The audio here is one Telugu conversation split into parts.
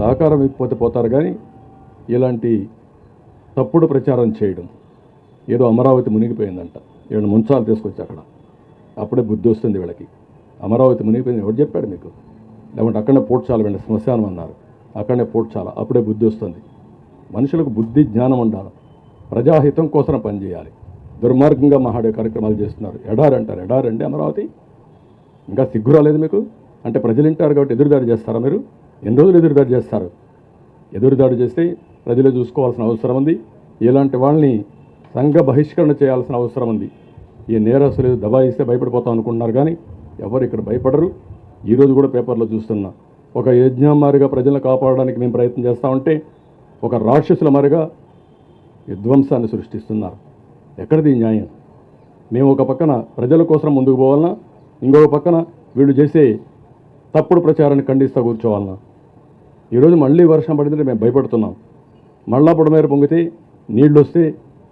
సహకారం ఇవ్వకపోతే పోతారు కానీ ఇలాంటి తప్పుడు ప్రచారం చేయడం. ఏదో అమరావతి మునిగిపోయిందంట. ఏడు ముంచాలు తీసుకొచ్చి అక్కడ. అప్పుడే బుద్ధి వస్తుంది వీళ్ళకి. అమరావతి మునిగిపోయింది. ఎవరు చెప్పాడు మీకు? లేకుంటే అక్కడనే పోడ్చాల వెళ్ళి శ్మశానం అన్నారు. అక్కడనే పోడ్చాల అప్పుడే బుద్ధి వస్తుంది. మనుషులకు బుద్ధి జ్ఞానం ఉండాలి. ప్రజాహితం కోసం పనిచేయాలి దుర్మార్గంగా మహాడే కార్యక్రమాలు చేస్తున్నారు. ఎడారి అంటారు. ఎడారండి అమరావతి? ఇంకా సిగ్గు రాలేదు మీకు? అంటే ప్రజలు వింటారు కాబట్టి ఎదురుదాడి చేస్తారా మీరు? ఎన్ని రోజులు ఎదురుదాడి చేస్తారు? ఎదురుదాడి చేస్తే ప్రజలు చూసుకోవాల్సిన అవసరం ఉంది. ఇలాంటి వాళ్ళని సంఘ బహిష్కరణ చేయాల్సిన అవసరం ఉంది. ఈ నేరస్తులు దబాయిస్తే భయపడిపోతాం అనుకుంటున్నారు కానీ ఎవరు ఇక్కడ భయపడరు. ఈరోజు కూడా పేపర్లో చూస్తున్నా. ఒక యజ్ఞమారిగా ప్రజలను కాపాడడానికి మేము ప్రయత్నం చేస్తూ ఉంటే ఒక రాక్షసుల మారిగా విధ్వంసాన్ని సృష్టిస్తున్నారు. ఎక్కడిది న్యాయం? మేము ఒక పక్కన ప్రజల కోసం ముందుకు పోవాలన్నా ఇంకొక పక్కన వీళ్ళు చేసే తప్పుడు ప్రచారాన్ని ఖండిస్తూ కూర్చోవాలన్నా ఈరోజు మళ్ళీ వర్షం పడిందంటే మేము భయపడుతున్నాం. మళ్ళా పొడమేర పొంగితే నీళ్ళు వస్తే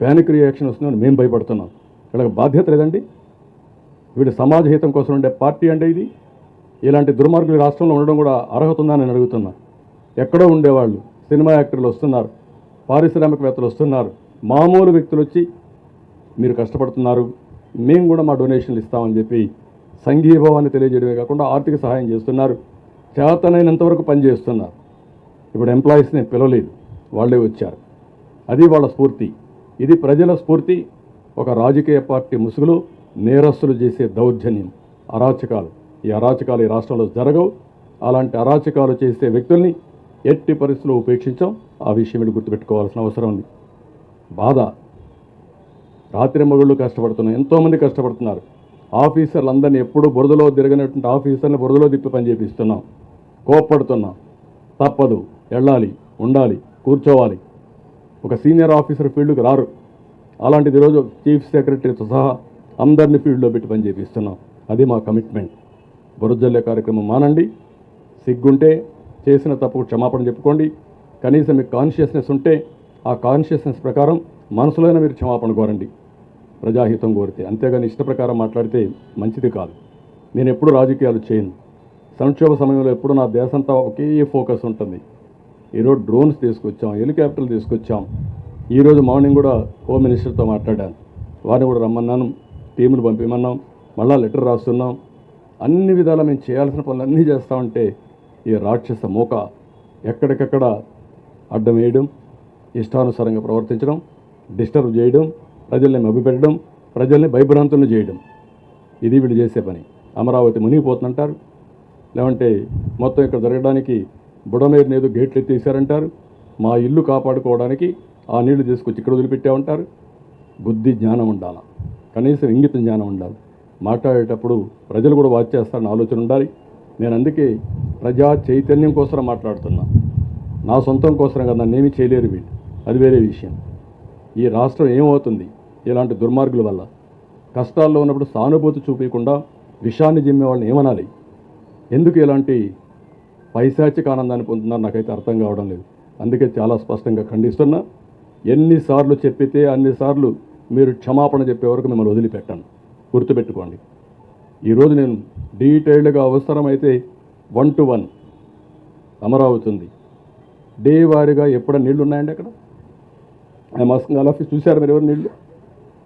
ప్యానిక్ రియాక్షన్ వస్తుందని మేము భయపడుతున్నాం. వీళ్ళకి బాధ్యత లేదండి. వీడి సమాజ హితం కోసం ఉండే పార్టీ అంటే ఇది. ఇలాంటి దుర్మార్గులు ఈ రాష్ట్రంలో ఉండడం కూడా అర్హత ఉందా నేను అడుగుతున్నా. ఎక్కడో ఉండేవాళ్ళు సినిమా యాక్టర్లు వస్తున్నారు పారిశ్రామికవేత్తలు వస్తున్నారు మామూలు వ్యక్తులు వచ్చి మీరు కష్టపడుతున్నారు మేము కూడా మా డొనేషన్లు ఇస్తామని చెప్పి సంఘీభావాన్ని తెలియజేయడమే కాకుండా ఆర్థిక సహాయం చేస్తున్నారు చేతనైనంతవరకు పనిచేస్తున్నారు. ఇప్పుడు ఎంప్లాయీస్ని పిలవలేదు. వాళ్ళే వచ్చారు. అది వాళ్ళ స్ఫూర్తి. ఇది ప్రజల స్ఫూర్తి. ఒక రాజకీయ పార్టీ ముసుగులో నేరస్తులు చేసే దౌర్జన్యం. అరాచకాలు. ఈ అరాచకాలు ఈ రాష్ట్రంలో జరగవు. అలాంటి అరాచకాలు చేసే వ్యక్తుల్ని ఎట్టి పరిస్థితుల్లో ఉపేక్షించాం. ఆ విషయం మీరు గుర్తుపెట్టుకోవాల్సిన అవసరం ఉంది. బాధ. రాత్రి మగుళ్ళు కష్టపడుతున్నాం ఎంతోమంది కష్టపడుతున్నారు. ఆఫీసర్లు అందరినీ ఎప్పుడూ బురదలో తిరగనటువంటి ఆఫీసర్ని బురదలో తిప్పి పనిచేపిస్తున్నాం. కోప్పడుతున్నాం. తప్పదు. వెళ్ళాలి ఉండాలి కూర్చోవాలి. ఒక సీనియర్ ఆఫీసర్ ఫీల్డ్కి రారు. అలాంటిది ఈరోజు చీఫ్ సెక్రటరీతో సహా అందరినీ ఫీల్డ్లో పెట్టి పని చేపిస్తున్నాం. అది మా కమిట్మెంట్. బురజల్లే కార్యక్రమం మానండి. సిగ్గుంటే చేసిన తప్పుకు క్షమాపణ చెప్పుకోండి. కనీసం మీకు కాన్షియస్నెస్ ఉంటే ఆ కాన్షియస్నెస్ ప్రకారం మనసులోనే మీరు క్షమాపణ కోరండి. ప్రజాహితం కోరితే అంతేగాని ఇష్ట ప్రకారం మాట్లాడితే మంచిది కాదు. నేను ఎప్పుడు రాజకీయాలు చేయను. సంక్షోభ సమయంలో ఎప్పుడు నా దేశంతా ఒకే ఫోకస్ ఉంటుంది. ఈరోజు డ్రోన్స్ తీసుకొచ్చాం హెలికాప్టర్లు తీసుకొచ్చాం. ఈరోజు మార్నింగ్ కూడా హోమ్ మినిస్టర్తో మాట్లాడాను. వారిని కూడా రమ్మన్నాను టీమును పంపిమన్నాం మళ్ళా లెటర్ రాస్తున్నాం. అన్ని విధాలా మేము చేయాల్సిన పనులు అన్నీ చేస్తా ఉంటే ఈ రాక్షస మూక ఎక్కడికక్కడ అడ్డం వేయడం ఇష్టానుసారంగా ప్రవర్తించడం డిస్టర్బ్ చేయడం ప్రజల్ని మభ్యపెట్టడం ప్రజల్ని భయభ్రాంతులను చేయడం. ఇది వీళ్ళు చేసే పని. అమరావతి మునిగిపోతుందంటారు. లేవంటే మొత్తం ఇక్కడ జరగడానికి బుడమేరుని ఏదో గేట్లు ఎత్తేసారంటారు మా ఇల్లు కాపాడుకోవడానికి ఆ నీళ్ళు తీసుకొచ్చి ఇక్కడ వదిలిపెట్టామంటారు బుద్ధి జ్ఞానం ఉండాల? కనీసం ఇంగిత జ్ఞానం ఉండాలి. మాట్లాడేటప్పుడు ప్రజలు కూడా వాచ్ చేస్తారని ఆలోచన ఉండాలి. నేను అందుకే ప్రజా చైతన్యం కోసం మాట్లాడుతున్నా. నా సొంతం కోసం కదా నన్ను ఏమీ చేయలేరు వీళ్ళు. అది వేరే విషయం. ఈ రాష్ట్రం ఏమవుతుంది? ఇలాంటి దుర్మార్గుల వల్ల. కష్టాల్లో ఉన్నప్పుడు సానుభూతి చూపించకుండా విషాన్ని జిమ్మే వాళ్ళని ఏమనాలి? ఎందుకు ఇలాంటి పైశాచిక ఆనందాన్ని పొందుతున్నారు నాకైతే అర్థం కావడం లేదు. అందుకే చాలా స్పష్టంగా ఖండిస్తున్నా ఎన్నిసార్లు చెప్పితే అన్నిసార్లు మీరు క్షమాపణ చెప్పే వరకు మిమ్మల్ని వదిలిపెట్టాను. గుర్తుపెట్టుకోండి. ఈరోజు నేను డీటెయిల్డ్గా అవసరమైతే వన్ టు వన్ అమరావతి ఉంది డే వారీగా ఎప్పుడ నీళ్ళు ఉన్నాయండి అక్కడ ఆ మస్కంగాల్ ఆఫీస్ చూశారు మీరు ఎవరు నీళ్ళు?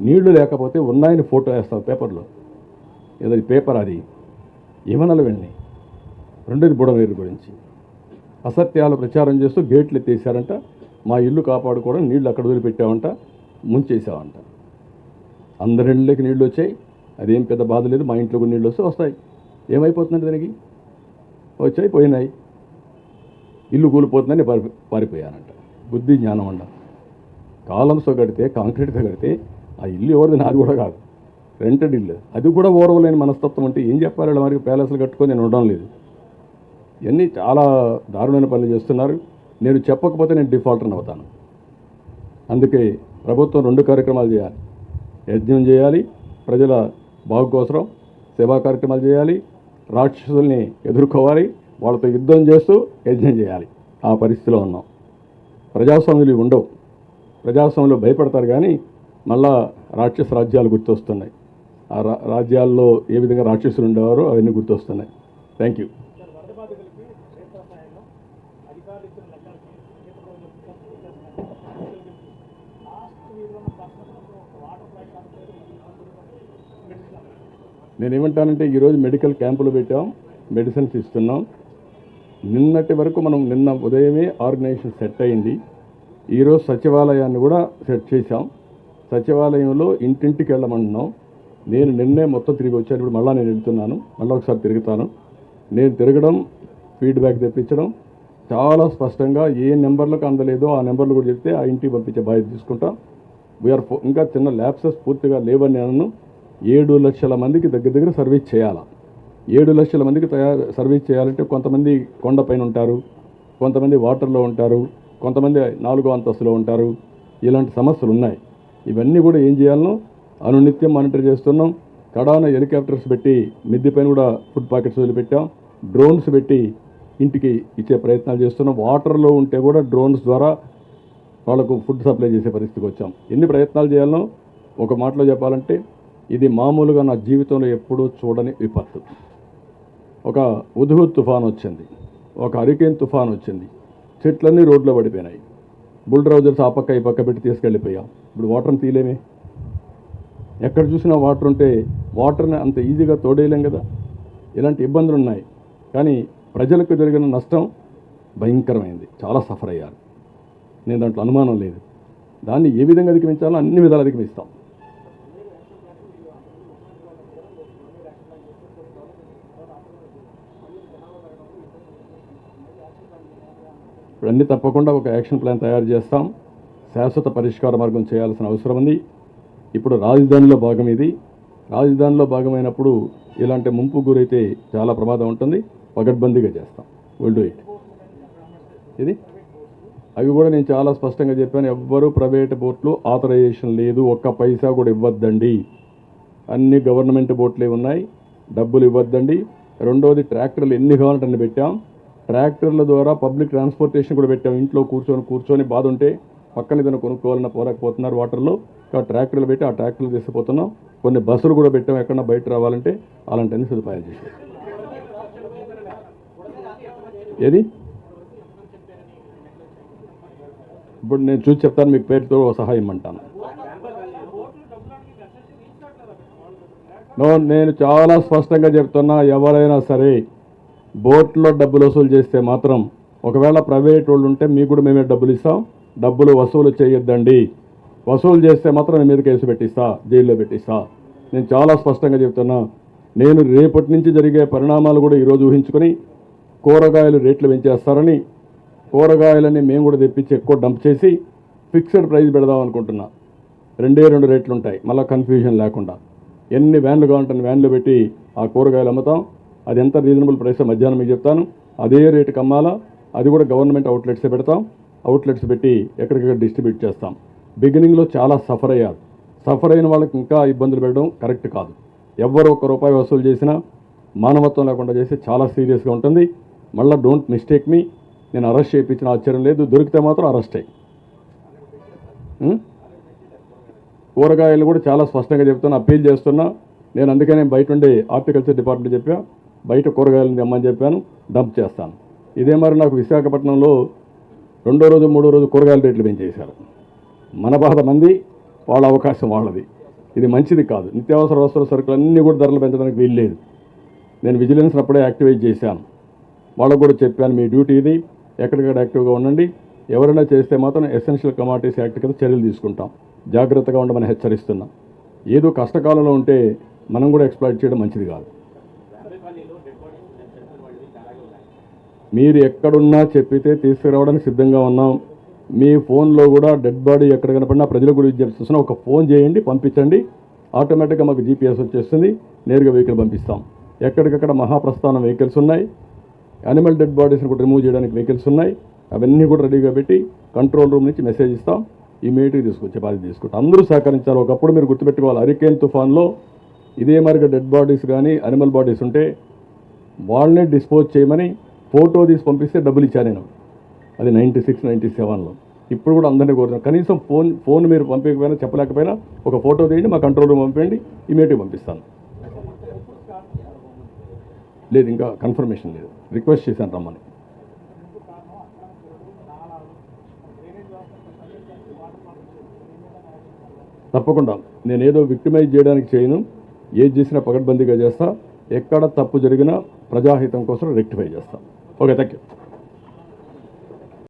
నీళ్ళు లేకపోతే ఉన్నాయని ఫోటో వేస్తాం పేపర్లో. ఏదో పేపర్ అది. ఏమనాలి వెళ్ళి రెండోది బుడవేరు గురించి. అసత్యాలు ప్రచారం చేస్తూ గేట్లు ఎత్తేసారంట మా ఇల్లు కాపాడుకోవడం నీళ్ళు అక్కడ వదిలిపెట్టామంట ముంచేసామంట అందరి ఇళ్ళకి నీళ్ళు వచ్చాయి. అదేం పెద్ద బాధ లేదు మా ఇంట్లో కూడా నీళ్ళు వస్తే వస్తాయి. ఏమైపోతుందండి దానికి? వచ్చాయి పోయినాయి. ఇల్లు కూలిపోతుందని పారి పారిపోయానంట బుద్ధి జ్ఞానం అంట. కాలమ్స్తో కడితే కాంక్రీట్తో కడితే ఆ ఇల్లు ఎవరిది? నాది కూడా కాదు. రెంటెడ్ ఇల్లు. అది కూడా ఓర్వలేని మనస్తత్వం అంటే ఏం చెప్పాలి? మరి ప్యాలెస్లు కట్టుకొని నేను ఉండడం లేదు. ఇవన్నీ చాలా దారుణమైన పనులు చేస్తున్నారు. నేను చెప్పకపోతే నేను డిఫాల్టర్ని అవుతాను. అందుకే ప్రభుత్వం రెండు కార్యక్రమాలు చేయాలి. యజ్ఞం చేయాలి ప్రజల బాగు కోసం సేవా కార్యక్రమాలు చేయాలి రాక్షసుల్ని ఎదుర్కోవాలి వాళ్ళతో యుద్ధం చేస్తూ యజ్ఞం చేయాలి. ఆ పరిస్థితిలో ఉన్నాం. ప్రజాస్వామ్యులు ఉండవు. ప్రజాస్వామ్యంలో భయపడతారు కానీ మళ్ళా రాక్షస రాజ్యాలు గుర్తొస్తున్నాయి. ఆ రా రాజ్యాల్లో ఏ విధంగా రాక్షసులు ఉండేవారో అవన్నీ గుర్తొస్తున్నాయి. Thank you. నేను ఏమంటానంటే ఈరోజు మెడికల్ క్యాంపులు పెట్టాం మెడిసిన్స్ ఇస్తున్నాం. నిన్నటి వరకు మనం నిన్న ఉదయమే ఆర్గనైజేషన్ సెట్ అయింది. ఈరోజు సచివాలయాన్ని కూడా సెట్ చేశాం. సచివాలయంలో ఇంటింటికి వెళ్ళమంటున్నాం. నేను నిన్నే మొత్తం తిరిగి వచ్చాను ఇప్పుడు మళ్ళీ నేను వెళ్తున్నాను. మళ్ళీ ఒకసారి తిరుగుతాను. నేను తిరగడం ఫీడ్బ్యాక్ తెప్పించడం చాలా స్పష్టంగా ఏ నెంబర్లకు అందలేదో ఆ నెంబర్లు కూడా చెప్తే ఆ ఇంటికి పంపించే బాధ్యత తీసుకుంటాం. వీఆర్ ఇంకా చిన్న ల్యాబ్సెస్ పూర్తిగా లేవని నేను ఏడు లక్షల మందికి దగ్గర దగ్గర సర్వీస్ చేయాలా? ఏడు లక్షల మందికి తయారు సర్వీస్ చేయాలంటే కొంతమంది కొండపైన ఉంటారు కొంతమంది వాటర్లో ఉంటారు కొంతమంది నాలుగో అంతస్తులో ఉంటారు. ఇలాంటి సమస్యలు ఉన్నాయి. ఇవన్నీ కూడా ఏం చేయాలనో అనునిత్యం మానిటర్ చేస్తున్నాం. కడాన హెలికాప్టర్స్ పెట్టి మిద్దిపైన కూడా ఫుడ్ పాకెట్స్ వదిలిపెట్టాం. డ్రోన్స్ పెట్టి ఇంటికి ఇచ్చే ప్రయత్నాలు చేస్తున్నాం. వాటర్లో ఉంటే కూడా డ్రోన్స్ ద్వారా వాళ్ళకు ఫుడ్ సప్లై చేసే పరిస్థితికి వచ్చాం. ఎన్ని ప్రయత్నాలు చేయాలనో ఒక మాటలో చెప్పాలంటే ఇది మామూలుగా నా జీవితంలో ఎప్పుడూ చూడని విపత్తు. ఒక ఉదుహు తుఫాన్ వచ్చింది. ఒక హరికేన్ తుఫాన్ వచ్చింది. చెట్లన్నీ రోడ్లో పడిపోయినాయి. బుల్డ్రౌజర్స్ ఆ పక్క ఈ పక్క పెట్టి తీసుకెళ్ళిపోయాం. ఇప్పుడు వాటర్ని తీయలేమే. ఎక్కడ చూసినా వాటర్ ఉంటే వాటర్ని అంత ఈజీగా తోడేయలేం కదా. ఇలాంటి ఇబ్బందులు ఉన్నాయి. కానీ ప్రజలకు జరిగిన నష్టం భయంకరమైంది. చాలా సఫర్ అయ్యారు. నేను దాంట్లో అనుమానం లేదు. దాన్ని ఏ విధంగా అధిగమించాలో అన్ని విధాలు అధిగమిస్తాం. ఇప్పుడు అన్నీ తప్పకుండా ఒక యాక్షన్ ప్లాన్ తయారు చేస్తాం. శాశ్వత పరిష్కార మార్గం చేయాల్సిన అవసరం ఉంది. ఇప్పుడు రాజధానిలో భాగం ఇది. రాజధానిలో భాగమైనప్పుడు ఇలాంటి ముంపు గురైతే చాలా ప్రమాదం ఉంటుంది. పగడ్బందీగా చేస్తాం. విల్ డూ ఇట్ ఇది? అవి కూడా నేను చాలా స్పష్టంగా చెప్పాను. ఎవ్వరూ ప్రైవేట్ బోట్లు ఆథరైజేషన్ లేదు. ఒక్క పైసా కూడా ఇవ్వద్దండి. అన్ని గవర్నమెంట్ బోట్లే ఉన్నాయి. డబ్బులు ఇవ్వద్దండి. రెండోది ట్రాక్టర్లు ఎన్ని కావాలంటే పెట్టాం. ట్రాక్టర్ల ద్వారా పబ్లిక్ ట్రాన్స్పోర్టేషన్ కూడా పెట్టాం. ఇంట్లో కూర్చొని కూర్చొని బాధ ఉంటే పక్కన ఏదైనా కొనుక్కోవాలన్న పోరాకపోతున్నారు వాటర్లో. ఆ ట్రాక్టర్లు పెట్టి ఆ ట్రాక్టర్లు తీసుకుపోతున్నాం. కొన్ని బస్సులు కూడా పెట్టాం ఎక్కడన్నా బయట రావాలంటే అలాంటివన్నీ సదుపాయాలు చేశాం. ఏది? ఇప్పుడు నేను చూసి చెప్తాను మీకు పేరుతో సహాయం అంటాను. నో నేను చాలా స్పష్టంగా చెప్తున్నా ఎవరైనా సరే బోట్లో డబ్బులు వసూలు చేస్తే మాత్రం ఒకవేళ ప్రైవేట్ వాళ్ళు ఉంటే మీకు కూడా మేమే డబ్బులు ఇస్తాం. డబ్బులు వసూలు చేయొద్దండి. వసూలు చేస్తే మాత్రం నేను మీద కేసు పెట్టిస్తా జైల్లో పెట్టిస్తా. నేను చాలా స్పష్టంగా చెప్తున్నా నేను రేపటి నుంచి జరిగే పరిణామాలు కూడా ఈరోజు ఊహించుకొని కూరగాయలు రేట్లు పెంచేస్తారని కూరగాయలని మేము కూడా తెప్పించి ఎక్కువ డంప్ చేసి ఫిక్స్డ్ ప్రైస్ పెడదాం అనుకుంటున్నా. రెండే రెండు రేట్లు ఉంటాయి మళ్ళీ కన్ఫ్యూజన్ లేకుండా. ఎన్ని వ్యాన్లు కావాలంటే వ్యాన్లు పెట్టి ఆ కూరగాయలు అమ్ముతాం. అది ఎంత రీజనబుల్ ప్రైస్ మధ్యాహ్నం మీకు చెప్తాను. అదే రేటుకి అమ్మాలా అది కూడా గవర్నమెంట్ అవుట్లెట్సే పెడతాం. అవుట్లెట్స్ పెట్టి ఎక్కడికక్కడ డిస్ట్రిబ్యూట్ చేస్తాం. బిగినింగ్లో చాలా సఫర్ అయ్యారు. సఫర్ అయిన వాళ్ళకి ఇంకా ఇబ్బందులు పెట్టడం కరెక్ట్ కాదు. ఎవ్వరు ఒక్క రూపాయి వసూలు చేసినా మానవత్వం లేకుండా చేస్తే చాలా సీరియస్గా ఉంటుంది. మళ్ళీ డోంట్ మిస్టేక్ మీ నేను అరెస్ట్ చేయించిన ఆశ్చర్యం లేదు. దొరికితే మాత్రం అరెస్టే కూరగాయలు కూడా చాలా స్పష్టంగా చెప్తున్నా అప్పీల్ చేస్తున్నా. నేను అందుకనే బయట ఉండే హార్టికల్చర్ డిపార్ట్మెంట్ చెప్పా. బయట కూరగాయలు తెమ్మని చెప్పాను డంప్ చేస్తాను. ఇదే మరి నాకు విశాఖపట్నంలో రెండో రోజు మూడో రోజు కూరగాయల రేట్లు పెంచేశారు. మన బాధ మంది వాళ్ళ అవకాశం వాళ్ళది. ఇది మంచిది కాదు. నిత్యావసర వస్తువుల సరుకులు అన్నీ కూడా ధరలు పెంచడానికి వీల్లేదు. నేను విజిలెన్స్ అప్పుడే యాక్టివేట్ చేశాను. వాళ్ళకు కూడా చెప్పాను మీ డ్యూటీ ఇది. ఎక్కడికక్కడ యాక్టివ్గా ఉండండి. ఎవరైనా చేస్తే మాత్రం ఎసెన్షియల్ కమాడిటీస్ యాక్ట్ కింద చర్యలు తీసుకుంటాం. జాగ్రత్తగా ఉండమని హెచ్చరిస్తున్నాం. ఏదో కష్టకాలంలో ఉంటే మనం కూడా ఎక్స్ప్లాయిట్ చేయడం మంచిది కాదు. మీరు ఎక్కడున్నా చెప్పితే తీసుకురావడానికి సిద్ధంగా ఉన్నాం. మీ ఫోన్లో కూడా డెడ్ బాడీ ఎక్కడ కనపడినా ప్రజలకు కూడా విజ్ఞప్తి చేస్తున్నా. ఒక ఫోన్ చేయండి పంపించండి. ఆటోమేటిక్గా మాకు జీపీఎస్ వచ్చేస్తుంది. నేరుగా వెహికల్ పంపిస్తాం. ఎక్కడికక్కడ మహాప్రస్థానం వెహికల్స్ ఉన్నాయి. యానిమల్ డెడ్ బాడీస్ని కూడా రిమూవ్ చేయడానికి వెహికల్స్ ఉన్నాయి. అవన్నీ కూడా రెడీగా పెట్టి కంట్రోల్ రూమ్ నుంచి మెసేజ్ ఇస్తాం. ఇమీడియట్గా తీసుకొచ్చే బాధ్యత తీసుకుంటాం. అందరూ సహకరించాలి. ఒకప్పుడు మీరు గుర్తుపెట్టుకోవాలి. హరికేన్ తుఫాన్లో ఇదే మరిగా డెడ్ బాడీస్ కానీ అనిమల్ బాడీస్ ఉంటే వాళ్ళనే డిస్పోజ్ చేయమని ఫోటో తీసి పంపిస్తే డబ్బులు ఇచ్చాను నేను. అది నైంటీ సిక్స్ నైంటీ సెవెన్లో. ఇప్పుడు కూడా అందరినీ కోరుతున్నాను. కనీసం ఫోన్ ఫోన్ మీరు పంపించకపోయినా చెప్పలేకపోయినా ఒక ఫోటో తీయండి మా కంట్రోల్ రూమ్ పంపండి ఇమీడియట్గా పంపిస్తాను. లేదు ఇంకా కన్ఫర్మేషన్ లేదు. రిక్వెస్ట్ చేశాను రమ్మని. తప్పకుండా. నేను ఏదో విక్టిమైజ్ చేయడానికి చేయను. ఏది చేసినా పగడ్బందీగా చేస్తా. ఎక్కడ తప్పు జరిగినా ప్రజాహితం కోసం రెక్టిఫై చేస్తాను ఓకే థ్యాంక్ యూ